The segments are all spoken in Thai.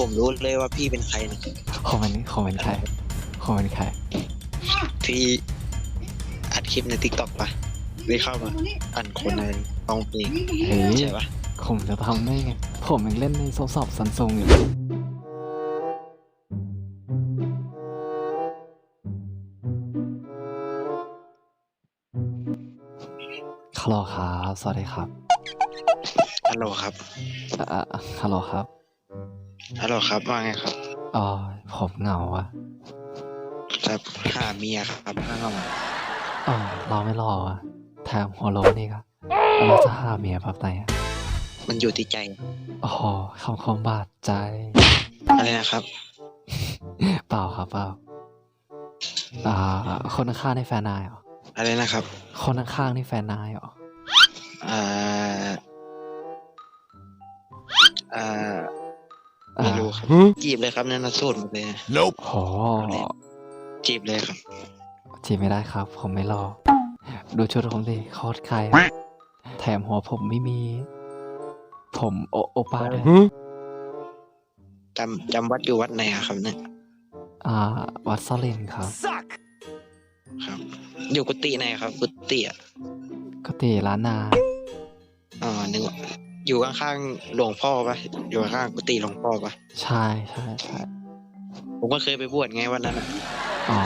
ผมรู้เลยว่าพี่เป็นใครนะผมเป็นผมเป็นใครผมเป็นใครพี่อัดคลิปในทิกตอกปะได้เข้ามาอ่านคนในร้องเพลงเฮ้ยใช่ปะผมจะทำได้ไง ผมยังเล่นในโทรศัพท์ซัมซุงอยู่เลยฮัลโหลครับ สวัสดีครับ ฮัลโหลครับ อ่าฮัลโหลครับ ฮัลโหลครับว่าไงครับอ๋อผมเหงาอะจะหาเมียครับห้ามอ๋อเราไม่รออะแถมหัวโลนนี่ก็เราจะหาเมียแบบไหนอะมันอยู่ที่ใจอ๋อคำคมบาดใจอะไรนะครับ เปล่าครับเปล่าอ่า คนข้างๆนี่แฟนนายเหรออะไรนะครับ คนข้างๆนี่แฟนนายเหรออ่าอ่าอ่า ไม่รู้ครับจีบเลยครับเนี่ยนะโสดหมดเลยนะโหจีบเลยครับ จีบไม่ได้ครับ ผมไม่รอ ดูชุดผมดิโคตรใคร แถมหัวผมไม่มี ผมโอโอป้าด้วยจำจำวัดอยู่วัดไหนอะครับเนี่ย อ่า วัดสลินครับ ครับ อยู่กุฏิไหนครับ กุฏิอะก็ตีร้านนาอ๋อนึกว่า อยู่ข้างๆหลวงพ่อปะอยู่ข้างๆกุฏิหลวงพ่อปะใช่ใช่ใช่ผมก็เคยไปบวชไงวันนั้นอะอ๋อ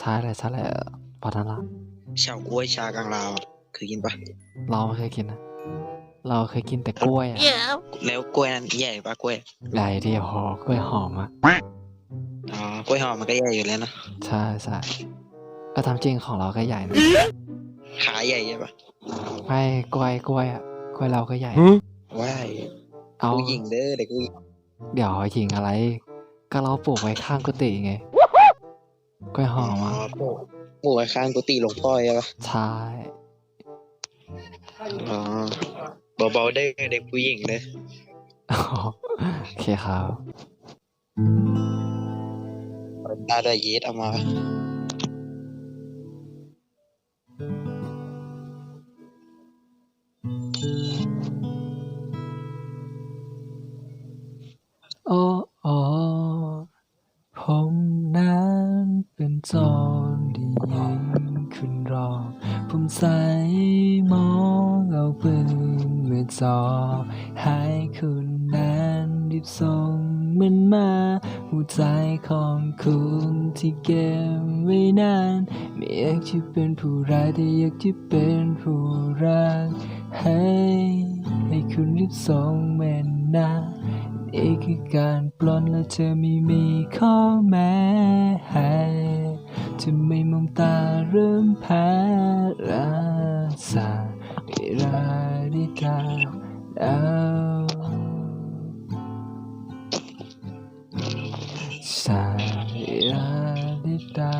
ใช่เลยใช่เลยปอนั้นละเฉากล้วยชากลางลาวอะเคยกินปะเราไม่เคยกินนะเราเคยกินแต่กล้วยอะแล้วกล้วยนั้นใหญ่ปะกล้วยใหญ่ที่หอกล้วยหอมอะอ๋อกล้วยหอมมันก็ใหญ่อยู่แล้วนะใช่ใช่ก็ตามจริงของเราก็ใหญ่นะขาใหญ่ใช่ปะไม่กล้วยกล้วยอะ กล้วยเราก็ใหญ่ ว้ายเอาผู้หญิงเด้อเด็กผู้หญิงเดี๋ยวหญิงอะไร ก็เราปลูกไว้ข้างกุฏิไงกล้วยหอมอ๋ออะปลูกปลูกไว้ข้างกุฏิหลวงพ่อใช่ปะใช่อ๋อเบาๆได้อเด็กผู้หญิงเลยโอเคครับตาได้ยีดเอามา ใส่มองเอาปืนมาจอให้คุณนั้นรีบส่งมันมาหัวใจของคุณที่เก็บไว้นาน ไม่อยากจะเป็นผู้ร้ายแต่อยากจะเป็นผู้รักให้ให้คุณรีบส่งมันนะนี่คือการปล้นและเธอไม่มีข้อแม้ให้ จะไม่มองตาเริ่มแพ้รักษาไม่ราดิกาแล้วสายราดิดา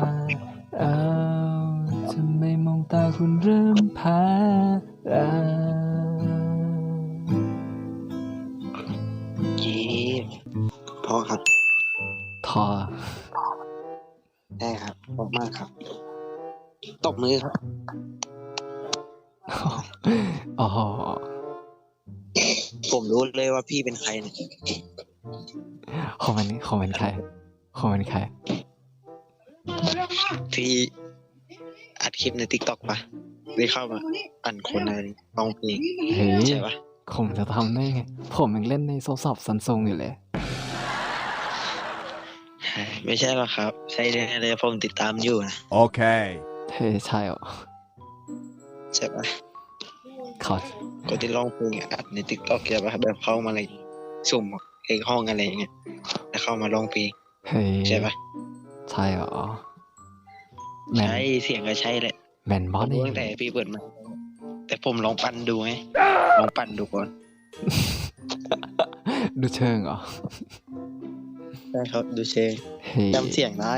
เอาจะไม่มองตาคุณเริ่มแพ้รักยีดเพราะครับ ได้ครับขอบมากครับ ตบมือครับ อ๋อ ผมรู้เลยว่าพี่เป็นใครเนี่ยคอมเมนต์คอมเมนต์ใครคอมเมนต์ใคร พี่อัดคลิปในทิกตอกปะได้เข้ามาอ่านคนในร้องเพลงเฮ้ยใช่ปะผมจะทำได้ไง ผมยังเล่นในโทรศัพท์ซัมซุงอยู่เลย ไม่ใช่หรอกครับ ใช่เลยเลยผมติดตามอยู่นะ Okay. เฮ้ยใช่เหรอใช่ปะเขาก็ที่ร้องเพลงอัดในทิกตอกใช่ปะแบบเข้ามาอะไรสุ่มเพลงห้องอะไรอย่างเงี้ยแล้วเข้ามาร้องเพลงเฮ้ยใช่ปะใช่เหรอแมนใช่เสียงก็ใช่แหละแมนบอสรู้นี่ตั้งแต่พี่เปิดมาแต่ผมลองปั่นดูไงลองปั่นดูก่อน ดูเชิงเหรอ ใช่ครับ ดูเชงเฮ้ยจำเสียงได้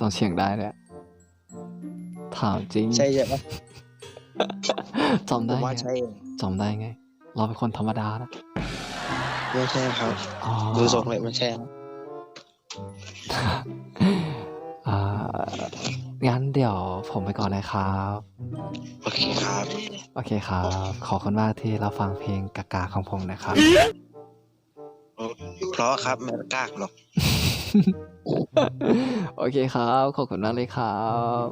ต้องเสียงได้เลยอะถามจริงใช่ใช่ปะจำผได้มว่าไงใช่จำได้ไง เราเป็นคนธรรมดานะไม่ใช่ครับ อ๋อดูทรงเลยไม่ใช่นะอ่างั้นเดี๋ยวผมไปก่อนนะครับ โอเคครับ โอเคครับ ขอบคุณมากที่รับฟังเพลงกากาของผมนะครับโอเพราะครับไม่กล้ากหรอก โอเคครับ ขอบคุณมากเลยครับ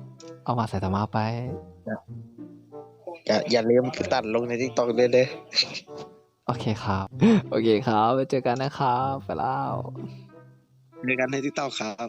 เอามาใส่ตามาไป อย่าอย่าลืมตัดลงในทิกตอกเลยเด้อโอเคครับ โอเคครับ ไปเจอกันนะครับ ไปแล้ว เจอกันในทิกตอกครับ